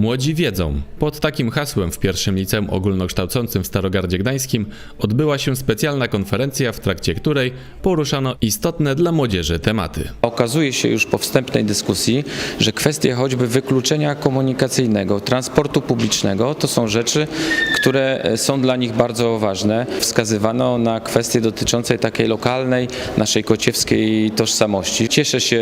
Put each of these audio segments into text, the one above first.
Młodzi wiedzą. Pod takim hasłem w pierwszym liceum ogólnokształcącym w Starogardzie Gdańskim odbyła się specjalna konferencja, w trakcie której poruszano istotne dla młodzieży tematy. Okazuje się już po wstępnej dyskusji, że kwestie choćby wykluczenia komunikacyjnego, transportu publicznego to są rzeczy, które e, są dla nich bardzo ważne. Wskazywano na kwestie dotyczące takiej lokalnej, naszej kociewskiej tożsamości. Cieszę się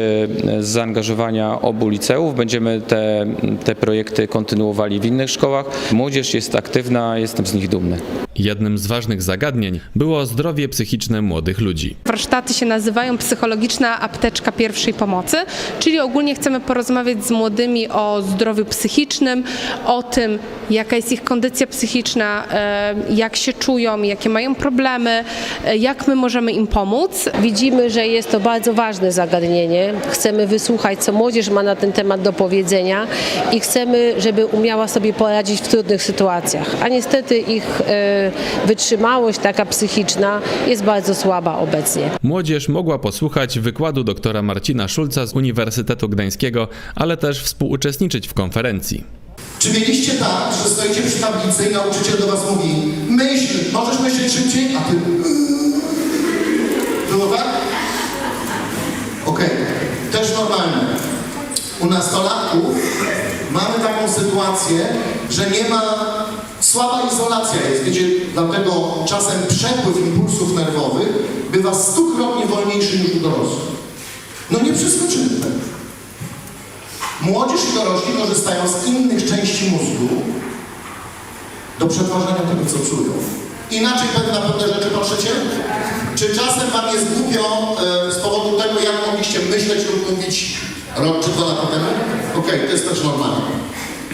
e, z zaangażowania obu liceów. Będziemy te, te projekty kontynuowali w innych szkołach. Młodzież jest aktywna, jestem z nich dumny. Jednym z ważnych zagadnień było zdrowie psychiczne młodych ludzi. Warsztaty się nazywają Psychologiczna Apteczka Pierwszej Pomocy, czyli ogólnie chcemy porozmawiać z młodymi o zdrowiu psychicznym, o tym, jaka jest ich kondycja psychiczna, e, jak się czują, jakie mają problemy, e, jak my możemy im pomóc. Widzimy, że jest to bardzo ważne zagadnienie. Chcemy wysłuchać, co młodzież ma na ten temat do powiedzenia i chcemy, żeby umiała sobie poradzić w trudnych sytuacjach. A niestety ich e, wytrzymałość taka psychiczna jest bardzo słaba obecnie. Młodzież mogła posłuchać wykładu doktora Marcina Szulca z Uniwersytetu Gdańskiego, ale też współuczestniczyć w konferencji. Czy mieliście tak, że stoicie przy tablicy i nauczyciel do was mówi myśl, możesz myśleć szybciej, a ty... Było tak? Okej, też normalne. U nastolatków mamy taką sytuację, że nie ma... Słaba izolacja jest, wiecie, dlatego czasem przepływ impulsów nerwowych bywa stukrotnie wolniejszy niż u dorosłych. No nie przeskoczymy tego. Młodzież i dorośli korzystają z innych części mózgu do przetwarzania tego, co czują. Inaczej na pewne rzeczy patrzycie? Czy czasem wam jest głupio e, z powodu tego, jak mogliście myśleć lub mówić rok czy dwa lata temu? Okej, to jest też normalne.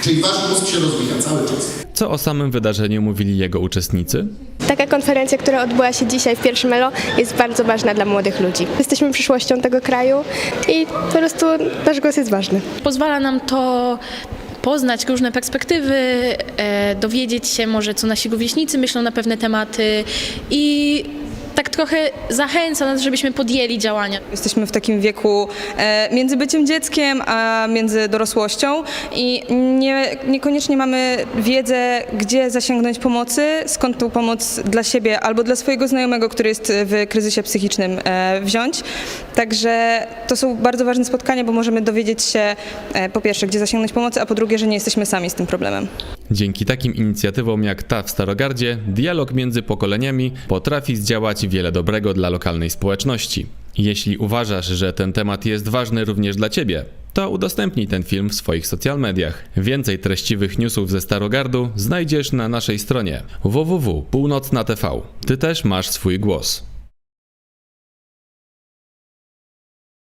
Czyli wasz mózg się rozwija cały czas. Co o samym wydarzeniu mówili jego uczestnicy? Taka konferencja, która odbyła się dzisiaj w pierwszym ELO jest bardzo ważna dla młodych ludzi. Jesteśmy przyszłością tego kraju i po prostu nasz głos jest ważny. Pozwala nam to poznać różne perspektywy, e, dowiedzieć się może, co nasi rówieśnicy myślą na pewne tematy i tak trochę zachęca nas, żebyśmy podjęli działania. Jesteśmy w takim wieku e, między byciem dzieckiem a między dorosłością i nie, niekoniecznie mamy wiedzę, gdzie zasięgnąć pomocy, skąd tą pomoc dla siebie albo dla swojego znajomego, który jest w kryzysie psychicznym e, wziąć. Także to są bardzo ważne spotkania, bo możemy dowiedzieć się e, po pierwsze, gdzie zasięgnąć pomocy, a po drugie, że nie jesteśmy sami z tym problemem. Dzięki takim inicjatywom jak ta w Starogardzie, dialog między pokoleniami potrafi zdziałać wiele dobrego dla lokalnej społeczności. Jeśli uważasz, że ten temat jest ważny również dla Ciebie, to udostępnij ten film w swoich social mediach. Więcej treściwych newsów ze Starogardu znajdziesz na naszej stronie www.północna.tv. Ty też masz swój głos.